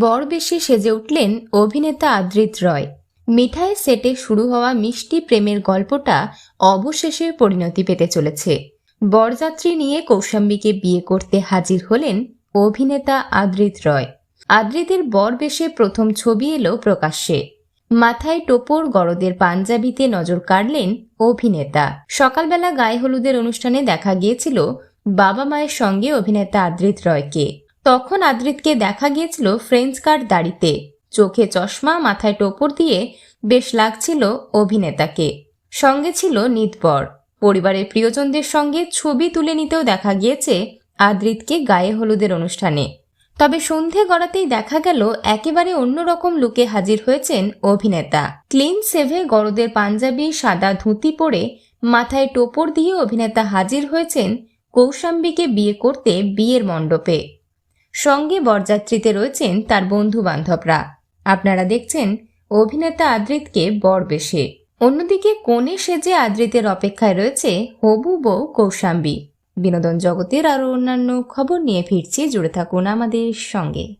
বর বেশি সেজে উঠলেন অভিনেতা আদ্রিত রয়। মিঠাই সেটে শুরু হওয়া মিষ্টি প্রেমের গল্পটা অবশেষে পরিণতি পেতে চলেছে। বরযাত্রী নিয়ে কৌশাম্বীকে বিয়ে করতে হাজির হলেন অভিনেতা আদ্রিত রয়। আদ্রিতের বর বেশে প্রথম ছবি এলো প্রকাশ্যে। মাথায় টোপর গরদের পাঞ্জাবিতে নজর কাড়লেন অভিনেতা। সকালবেলা গায়ে হলুদের অনুষ্ঠানে দেখা গিয়েছিল বাবা মায়ের সঙ্গে অভিনেতা আদ্রিত রয়কে। তখন আদ্রিতকে দেখা গিয়েছিল ফ্রেঞ্চ কার্ড দাড়িতে। চোখে চশমা, মাথায় টোপর দিয়ে বেশ লাগছিল অভিনেতাকে। সঙ্গে ছিল নিতবর। পরিবারের প্রিয়জনদের সঙ্গে ছবি তুলে নিতেও দেখা গিয়েছে আদ্রিতকে গায়ে হলুদের অনুষ্ঠানে। তবে সন্ধে গড়াতেই দেখা গেল একেবারে অন্যরকম লুকে হাজির হয়েছেন অভিনেতা। ক্লিন সেভে গরদের পাঞ্জাবি, সাদা ধুতি পরে মাথায় টোপর দিয়ে অভিনেতা হাজির হয়েছেন কৌশাম্বীকে বিয়ে করতে বিয়ের মণ্ডপে। সঙ্গে বরযাত্রীতে রয়েছেন তার বন্ধু বান্ধবরা আপনারা দেখছেন অভিনেতা আদ্রিতকে বর বেশে অন্যদিকে কোণে সেজে আদৃতের অপেক্ষায় রয়েছে হবু বউ কৌশাম্বী। বিনোদন জগতের আরও অন্যান্য খবর নিয়ে ফিরছি, জুড়ে থাকুন আমাদের সঙ্গে।